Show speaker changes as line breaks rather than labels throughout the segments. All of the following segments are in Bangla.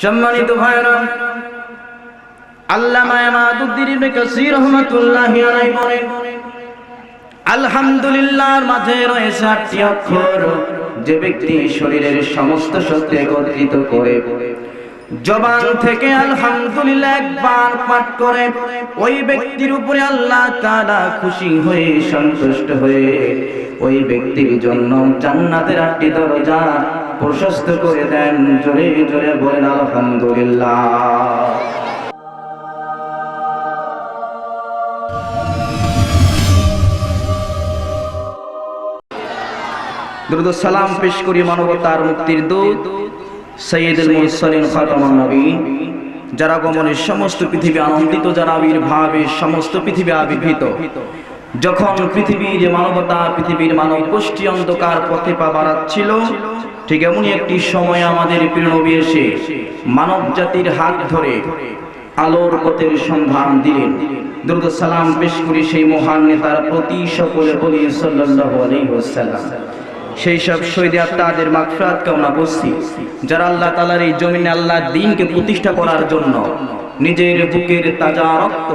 সম্মানিত ভাইরা আল্লামা মাদুদ্দিন ইবনে কাসির রাহমাতুল্লাহি আলাইহি বলেন, আলহামদুলিল্লাহর মাঝে রয়েছে আটটি অক্ষর, যে ব্যক্তি শরীরের সমস্ত শক্তি একত্রিত করে জবান থেকে আলহামদুলিল্লাহ একবার পাঠ করে ওই ব্যক্তির উপরে আল্লাহ তাআলা খুশি হয়ে সন্তুষ্ট হয়ে ওই ব্যক্তির জন্য জান্নাতের আটটি দরজা প্রশস্ত করে দেন, জোরে জোরে বলেন, আলহামদুলিল্লাহ। দ্রুত সালাম পেশ করি মানবতার মুক্তির দূত। সৈয়দুল মুরসালিন খাতামুন নবী। যারা গমনের সমস্ত পৃথিবী আনন্দিত যারা আবির্ভাবে সমস্ত পৃথিবী আবির্ভূত। যখন পৃথিবীর মানবতা, পৃথিবীর মানব গোষ্ঠী অন্ধকার পথে পা বাড়াচ্ছিল, ঠিক এমনই একটি সময় আমাদের প্রিয় নবী এসে মানব জাতির হাত ধরে আলোর পথের সন্ধান দিলেন। দ্রুত সালাম পেশ করি সেই মহান নেতার প্রতি সকলে বলি সাল্লাল্লাহু আলাইহি ওয়াসাল্লাম। সেই সব শহীদ আত্মাদের মাগফিরাত কামনা করছি, যারা আল্লাহ তাআলার এই জমিনে আল্লাহর দ্বীনকে প্রতিষ্ঠা করার জন্য নিজের বুকের তাজা রক্ত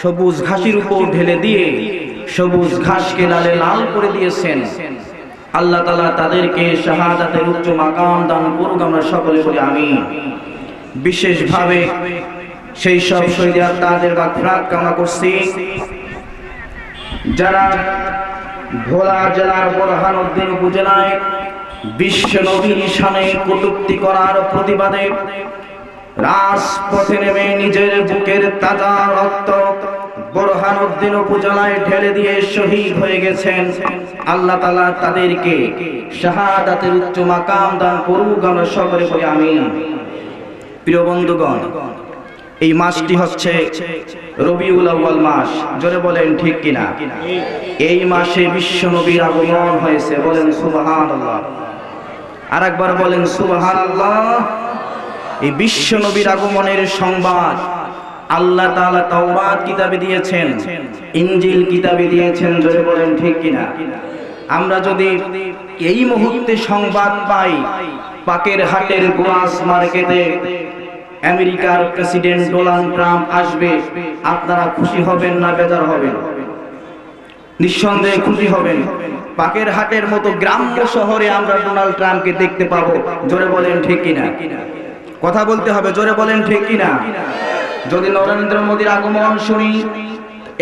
সবুজ ঘাসের উপর ঢেলে দিয়ে সবুজ ঘাসকে লালে লাল করে দিয়েছেন। আল্লাহ তাআলা তাদেরকে শাহাদাতের উচ্চ মাকাম দান করুক, আমরা সকলে বলি আমি বিশেষভাবে সেই সব শহীদ আত্মাদের মাগফিরাত কামনা করছি, যারা ভোলা জেলার বোরহান উদ্দিন উপজেলায় বিশ্ব নবীর শানে কটুক্তি করার প্রতিবাদে রাজপথে নেমে নিজের বুকের তাজা রক্ত বোরহান উদ্দিন উপজেলায় ঢেলে দিয়ে শহীদ হয়ে গেছেন। আল্লাহ তালা তাদেরকে শাহাদাতের উচ্চ মাকাম দান করুক, আমরা আমি প্রিয় বন্ধুগণ এই মাসটি হচ্ছে রবিউল আউয়াল মাস। জোরে বলেন ঠিক কিনা? এই মাসে বিশ্ব নবীর আগমন হয়েছে, বলেন সুবহানাল্লাহ। আর একবার বলেন সুবহানাল্লাহ। এই বিশ্ব নবীর আগমনের সংবাদ আল্লাহ তাআলা তাওরাত কিতাবে দিয়েছেন, ইনজিল কিতাবে দিয়েছেন, জোরে বলেন ঠিক কিনা? আমরা যদি এই মুহূর্তে সংবাদ পাই, পাকের হাটের গোয়াস মার্কেটে আমেরিকার প্রেসিডেন্ট ডোনাল্ড ট্রাম্প আসবে, আপনারা খুশি হবেন না বেজার হবেন? নিঃসন্দেহে খুশি হবেন। পাকের হাটের মতো গ্রাম্য শহরে আমরা ডোনাল্ড ট্রাম্পকে দেখতে পাবো। জোরে বলেন ঠিক কিনা? কথা বলতে হবে, জোরে বলেন ঠিক কিনা? যদি নরেন্দ্র মোদীর আগমন শুনি,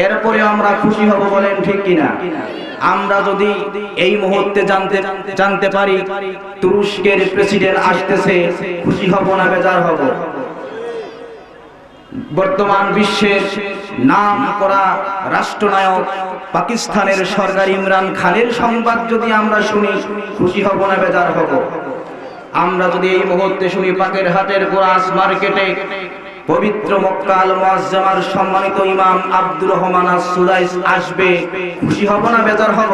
এরপরে আমরা খুশি হব বলেন ঠিক কিনা? আমরা যদি এই মুহূর্তে জানতে জানতে পারি, তুরস্কের প্রেসিডেন্ট আসতেছে, খুশি হব না বেজার হব? বর্তমান বিশ্বের নাম করা রাষ্ট্রনায়ক পাকিস্তানের সরকার ইমরান খানের সংবাদ যদি আমরা শুনি, খুশি হব না, বেজার হব। আমরা যদি এই মুহূর্তে শুনি পাকের হাটের গোরাস মার্কেটে পবিত্র মক্কাল মুআজ্জামার সম্মানিত ইমাম আব্দুর রহমান আস-সুদাইস আসবে, খুশি হব না, বেজার হব?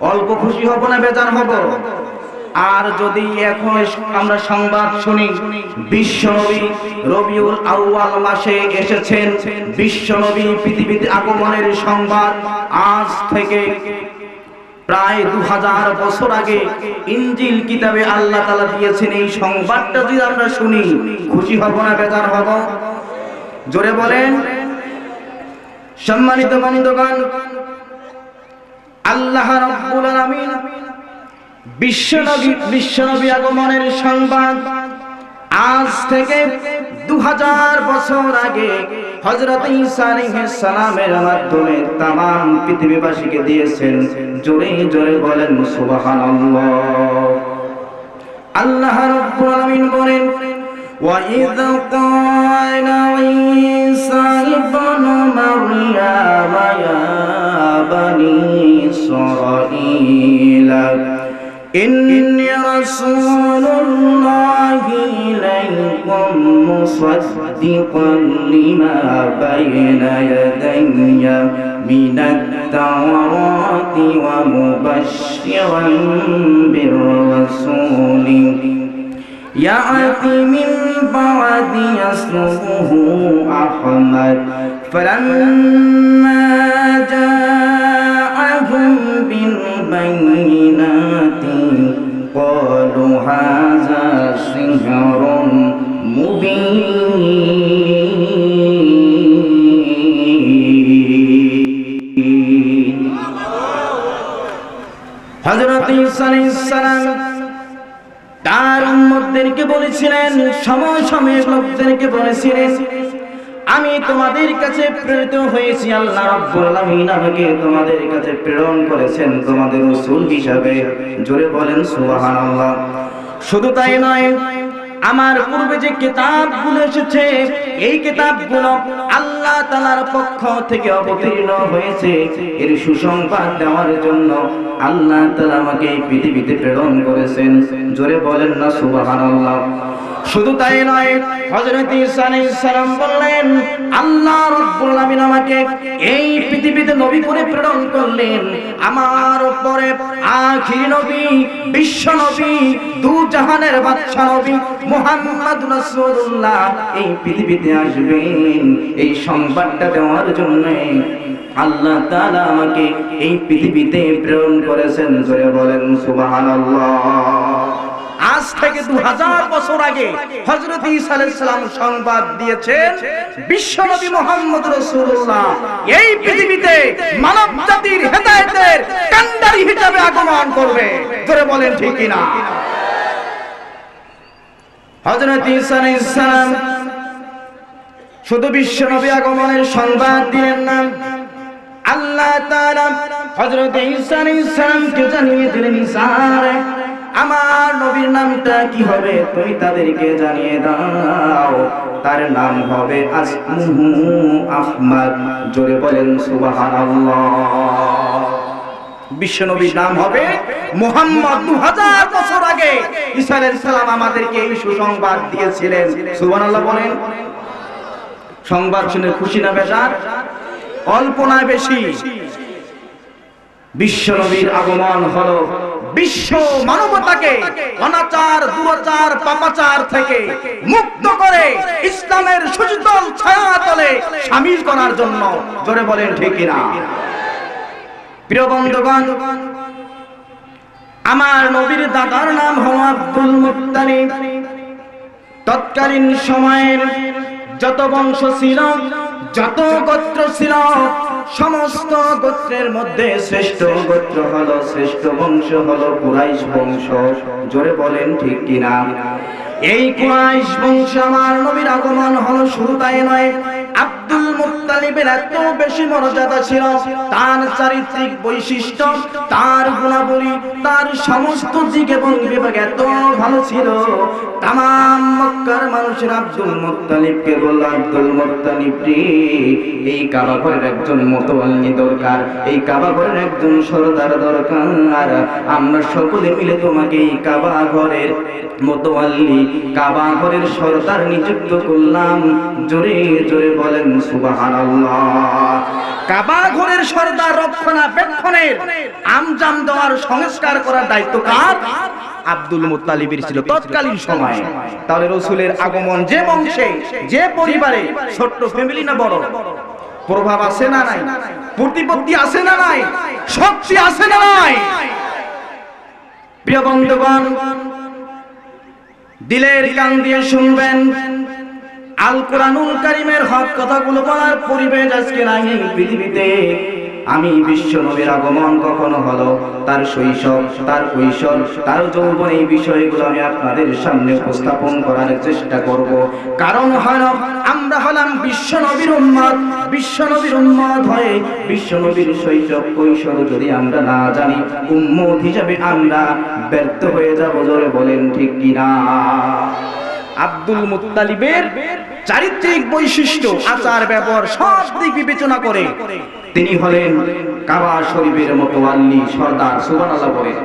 অল্প খুশি হব না, বেজার হব? আর যদি এখন আমরা সংবাদ শুনি বিশ্বনবী রবিউল আউয়াল মাসে এসেছেন বিশ্বনবী পৃথিবীতে আগমনের সংবাদ আজ থেকে প্রায় দু হাজার বছর আগে ইঞ্জিল কিতাবে আল্লাহ তালা দিয়েছেন, এই সংবাদটা যদি আমরা শুনি, খুশি হব না, বেজার হব? জোরে বলেন। সম্মানিত বন্ধুগণ, আল্লাহ রাব্বুল আলামিন বিশ্বনবী বিশ্বনবী আগমনের সংবাদ আজ থেকে দু হাজার বছর আগে হজরত ঈসা আলাইহিস সালামের মাধ্যমে তাম পৃথিবীবাসীকে দিয়েছেন জোরে জোরে বলেন সুবহানাল্লাহ আল্লাহ রাব্বুল আলামিন বলেন وَإِذْ قَالَ عِيسَى ابْنُ مَرْيَمَ يَا بَنِي إِسْرَائِيلَ إني رسول الله إليكم مصدقا لما بين يدي من التوراة ومبشرا بالرسول. يأتي من بعد اسمه أحمد فلما جاءهم بالبينات هذا سحر মুবিন হযরত ঈসা আলাইহিস সালাম তার উম্মতদেরকে বলেছিলেন সময় সময় লোকদেরকে বলেছিলেন আমি তোমাদের কাছে প্রেরিত হয়েছি আল্লাহ রাব্বুল আলামিন আমাকে তোমাদের কাছে প্রেরণ করেছেন তোমাদের রাসূল হিসাবে জোরে বলেন সুবহানাল্লাহ শুধু তাই নয়, আমার পূর্বে যে কিতাবগুলো এসেছে, এই কিতাবগুলো আল্লাহ তাআলার পক্ষ থেকে অবতীর্ণ হয়েছে। এর সুসংবাদ দেওয়ার জন্য আল্লাহ তালা আমাকে এই পৃথিবীতে প্রেরণ করেছেন। জোরে বলেন না, সুবহানাল্লাহ। শুধু তাই নয়, হযরত ঈসা আলাইহিস সালাম বললেন আল্লাহ রাব্বুল আলামিন আমাকে এই পৃথিবীতে নবী করে প্রেরণ করলেন। আমার পরে আখির নবী, বিশ্ব নবী, দু জাহানের বাদশা নবী মুহাম্মদ রাসূলুল্লাহ এই পৃথিবীতে আসবেন। এই সংবাদটা দেওয়ার জন্য আল্লাহ তাআলা আমাকে এই পৃথিবীতে প্রেরণ করেছেন। জোরে বলেন সুবহানাল্লাহ। আজ থেকে দু হাজার বছর আগে হজরত ঈসা আলাইহিস সালাম সংবাদ দিয়েছেন বিশ্বনবী মোহাম্মদ রাসূলুল্লাহ। এই পৃথিবীতে মানব জাতির হেদায়েতের কান্ডারি হিসেবে আগমন করবে। ধরে বলেন ঠিক কিনা। হযরত ঈসা শুধু বিশ্বনবী আগমনের সংবাদ দিলেন না আল্লাহ হযরত ঈসা আলাইহিস জানিয়ে দিলেন ঈসা রে, আমার নবীর নামটা কি হবে? তুমি তাদেরকে জানিয়ে দাও। তার নাম হবে আসমুহু আহমদ জোরে বলেন, সুবহানাল্লাহ। বিশ্বনবীর নাম হবে মোহাম্মদ। দু হাজার বছর আগে ঈসা আলাইহিস সালাম আমাদেরকে এই সুসংবাদ দিয়েছিলেন। সুবহানাল্লাহ বলেন, সংবাদ শুনে খুশি না বেজার? অল্প না বেশি। বিশ্বনবীর আগমন হলো বিশ্ব মানবতাকে অনাচার, দুরাচার, পাপাচার থেকে মুক্ত করে ইসলামের সুশীতল ছায়াতলে শামিল করার জন্য জোরে বলেন, ঠিক না প্রিয় বন্ধুগণ, আমার নবীর দাদার নাম হলো আব্দুল মুত্তালিব তৎকালীন সময়ের যত বংশ ছিল, যত গোত্র ছিল সমস্ত গোত্রের মধ্যে শ্রেষ্ঠ গোত্র হলো শ্রেষ্ঠ বংশ হলো কুরাইশ বংশ। জোরে বলেন ঠিক কিনা? এই কুরাইশ বংশ আমার নবীর আগমন হলো শুরু তাই নয়। আব্দুল মুত্তালিবের এত বেশি মর্যাদা ছিল, তার চারিত্রিক বৈশিষ্ট্য, তার গুণাবলী, তার সমস্ত দিক এবং বিভাগ এত ভালো ছিল। তাম মক্কার মানুষের আব্দুল মুত্তালিবকে বলল, আব্দুল মুত্তালিব এই কাবা ঘরের একজন মোতওয়াল্লি দরকার। এই কাবা ঘরের একজন সরদার দরকার। আমরা সকলে মিলে তোমাকে এই কাবা ঘরের কাবা ঘরের সরদার নিযুক্ত করলাম। জোরে জোরে বলেন সংস্কার করার দায়িত্ব কার? আব্দুল তৎকালীন সময়। রসুলের আগমন যে যে পরিবারে, ছোট্ট ফ্যামিলি না বড়? প্রভাব আছে না নাই? প্রতিপত্তি আছে না নাই? শক্তি আছে না নাই? প্রিয় বন্ধুগণ, দিলের কান দিয়ে শুনবেন আল কোরআনুল কারিমের হক কথাগুলো বলার পরিবেশ আজকে নাই পৃথিবীতে। আমি বিশ্ব নবীর আগমন কখনো হলো তার শৈশব, তার কৈশোর, তার যৌবন এই বিষয়গুলো আমি আপনাদের সামনে উপস্থাপন করার চেষ্টা করব। কারণ হলো আমরা হলাম বিশ্ব নবীর উম্মত বিশ্ব নবীর উম্মত হয়ে বিশ্ব নবীর শৈশব, কৈশোর যদি আমরা না জানি, উম্মত হিসাবে আমরা ব্যর্থ হয়ে যাব, জোরে বলেন ঠিক কিনা? আব্দুল মুত্তালিবের চারিত্রিক বৈশিষ্ট্য, আচার, ব্যবহার সব দিক বিবেচনা করে তিনি হলেন কাবা শরীফের মতো আল্লি সর্দার সুবহানাল্লাহ বলেন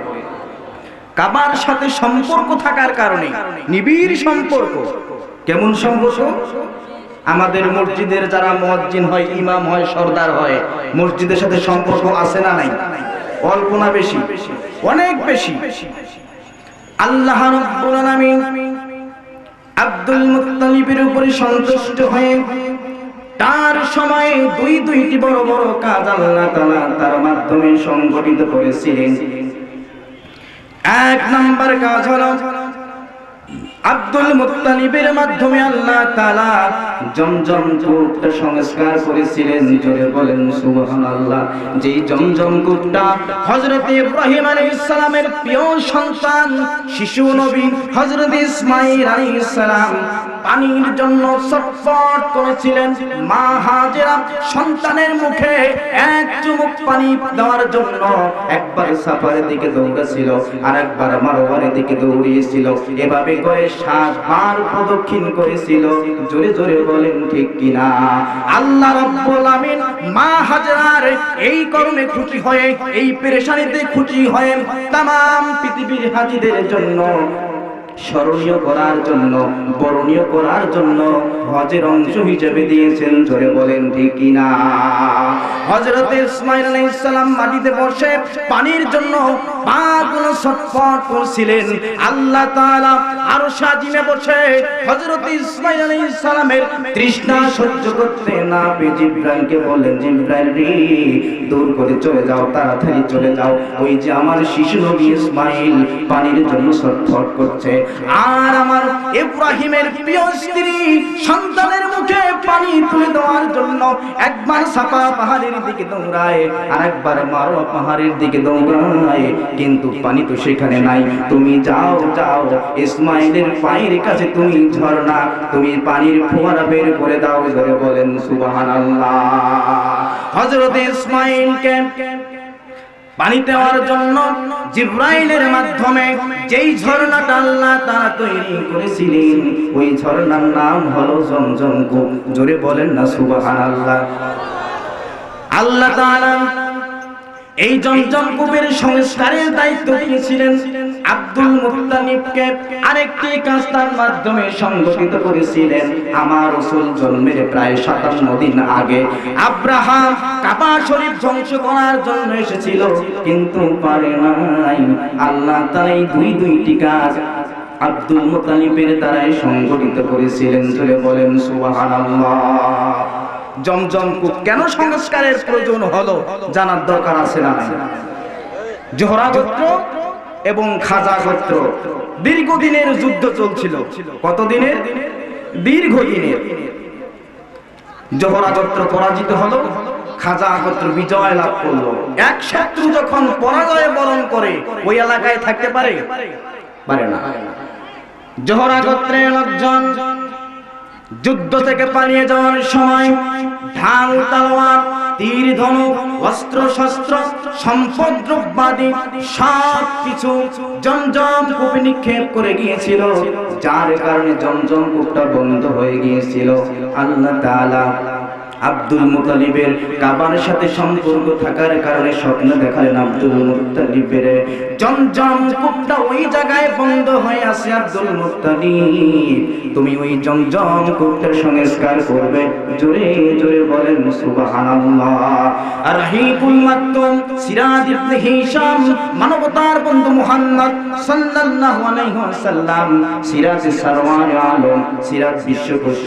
কাবার সাথে সম্পর্ক থাকার কারণে নিবিড় সম্পর্ক। কেমন সম্পর্ক? আমাদের মসজিদের যারা মুয়াজ্জিন হয়, ইমাম হয়, সর্দার হয়, মসজিদের সাথে সম্পর্ক আছে না নাই? অল্প না বেশি? অনেক বেশি। আল্লাহ রাব্বুল আব্দুল মুত্তালিবের উপরে সন্তুষ্ট হয়ে তার সময়ে দুই দুইটি বড় বড় কাজ আল্লাহ তাআলা তার মাধ্যমে সংগঠিত করেছিলেন। এক নাম্বার কাজ হলো আব্দুল মুত্তালিবের মাধ্যমে আল্লাহ তাআলা জমজম কূপটা সংস্কার করেছিলেন। জোরে বলেন, সুবহানাল্লাহ। যেই জমজম কূপটা হযরত ইব্রাহিম আলাইহিস সালামের প্রিয় সন্তান, শিশু নবী হযরত ইসমাঈল আলাইহিস সালাম পানির জন্য ছটফট করেছিলেন মা হাজেরা। সন্তানের মুখে এক চুমুক পানি দেওয়ার জন্য একবার সাফারের দিকে দৌড়াছিল আর একবার মারোয়ারের দিকে দৌড়িয়েছিল। এভাবে করে সাতবার প্রদক্ষিণ করেছিল। জোরে জোরে বলেন, ঠিক কিনা আল্লাহ রাব্বুল আমিন মা হাজরার এই কর্মে খুশি হয়ে, এই পেরেশানিতে খুশি হয়ে তাম পৃথিবীর হাজিদের জন্য স্মরণীয় করার জন্য, বরণীয় করার জন্য হজের অংশ হিসেবে দিয়েছেন। ধরে বলেন, ঠিক কিনা হজরত ইসমাইল আলাইহিস সালাম মাটিতে বসে পানির জন্য আল্লাহ আরও সাজিমে বসে হযরত ইসমাইল তৃষ্ণা সহ্য করতে না দূর করে চলে যাও, তাড়াতাড়ি চলে যাও। ওই যে আমার শিশু নবী ইসমাইল পানির জন্য ছটফট করছে। আর আমার ইব্রাহিমের প্রিয় স্ত্রী সন্তানের মুখে পানি তুলে দেওয়ার জন্য একবার সাপা পাহাড়ের দিকে দৌড়ায় আর একবার মারোয়া পাহাড়ের দিকে দৌড়ায়। কিন্তু পানি তো সেখানে নাই। তুমি যাও যাও। ইসমাইলের পায়ের কাছে তুমি ঝর্ণা তুমি পানির ফোয়ারা বের করে দাও ধরে বলেন, সুবহানাল্লাহ। হযরত ইসমাইলকে পানি দেওয়ার জন্য জিব্রাইলের মাধ্যমে যেই ঝর্ণাটা আল্লাহ তারা তৈরি করেছিলেন, ওই ঝর্ণার নাম হলো জমজম কূপ। জোরে বলেন না সুবহানাল্লাহ। আল্লাহ তাআলা এই জমজম কূপের সংস্কারের দায়িত্ব দিয়েছিলেন আব্দুল মুত্তালিবকে আরেকটি কাজ তার মাধ্যমে সংগঠিত করেছিলেন। আমার রাসূল জন্মের প্রায় 57 দিন আগে আব্রাহাম কাবা শরীফ ধ্বংস করার জন্য এসেছিল, কিন্তু পারে নাই। আল্লাহ তাআলা এই দুই দুইটি কাজ আব্দুল মুত্তালিবের দ্বারাই সংগঠিত করেছিলেন। বলেন, সুবহানাল্লাহ। জমজম কূপ। কেন সংস্কারের প্রয়োজন হলো জানার দরকার আছে না জোহরা গোত্র এবং খাজা গোত্র দীর্ঘদিনের যুদ্ধ চলছিল। কতদিনের? দীর্ঘদিনের। জোহরা গোত্র পরাজিত হলো, খাজা গোত্র বিজয় লাভ করল। এক শত্রু যখন পরাজয় বরণ করে, ওই এলাকায় থাকতে পারে? পারে না। জোহরা গোত্রের লোকজন যুদ্ধ থেকে পালিয়ে যাওয়ার সময় ঢাল, তালোয়ার, তীর, ধনুক, অস্ত্র, শস্ত্র, সম্পদ, দ্রব্যাদি সব কিছু জমজম কূপে নিক্ষেপ করে গিয়েছিল। যার কারণে জমজম কূপটা বন্ধ হয়ে গিয়েছিল। আল্লাহ তাআলা আব্দুল মুতালিবের কাবার সাথে সম্পর্ক থাকার কারণে স্বপ্ন দেখালেন আব্দুল মুতালিবের। জমজম কূপটা ওই জায়গায় বন্ধ হয়ে আছে আব্দুল মুতালিব। তুমি ওই জমজম কূপটার সংস্কার করবে। জোরে জোরে বলেন, সুবহানাল্লাহ। আর রাহিবুল মাকতুম সিরাজ ইবনে হিশাম, মানবতার বন্ধু মুহাম্মদ সাল্লাল্লাহু আলাইহি ওয়াসাল্লাম। সিরাজ সারওয়ার আলম, সিরাজ বিশ্বকোষ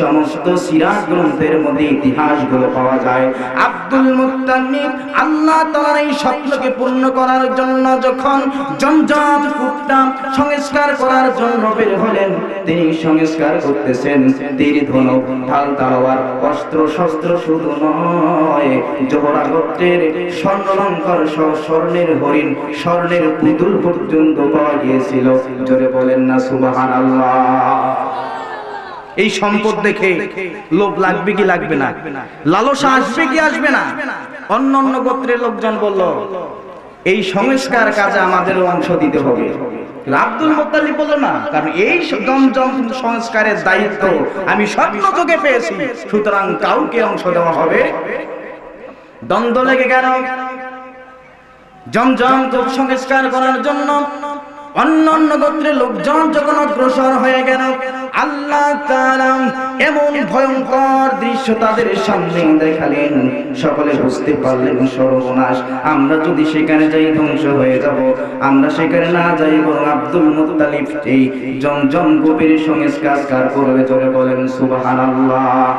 সমস্ত সিরাজ গ্রন্থের মধ্যে ইতিহাসগুলো পাওয়া যায়, আব্দুল মুত্তালিব আল্লাহ তাআলার এই স্বপ্নকে পূর্ণ করার জন্য যখন জমজম কূপটা সংস্কার করার জন্য বের হলেন, তিনি সংস্কার করতেছেন। তীর ধনুক, ঢাল তালোয়ার, অস্ত্র শস্ত্র শুধু নয়, জোহরা গোত্রের স্বর্ণলঙ্কার সহ স্বর্ণের হরিণ, স্বর্ণের পুতুল পর্যন্ত পাওয়া গিয়েছিল। জোরে বলেন না, সুবহানাল্লাহ। এই সম্পদ দেখে লোভ লাগবে কি লাগবে না? লালসা আসবে কি আসবে না? অন্য অন্য গোত্রের লোকজন বলল, এই সংস্কার কাজে আমাদের অংশ দিতে হবে। আব্দুল মোত্তালিব জমজম সংস্কারের দায়িত্ব আমি স্বপ্ন পেয়েছি। সুতরাং কাউকে অংশ দেওয়া হবে। দ্বন্দ্ব লেগে গেল। জমজম কূপ সংস্কার করার জন্য অন্য অন্য গোত্রের লোকজন যখন অগ্রসর হয়ে গেল, আল্লাহ এমন ভয়ঙ্কর দৃশ্য তাদের সামনে দেখালেন। সকলে বুঝতে পারলেন, সর্বনাশ। আমরা যদি সেখানে যাই, ধ্বংস হয়ে যাব। আমরা সেখানে না যাই, বরং আব্দুল মুত্তালিব এই জমজম কূপের সংস্কার করবে চলে বলেন সুবহানাল্লাহ।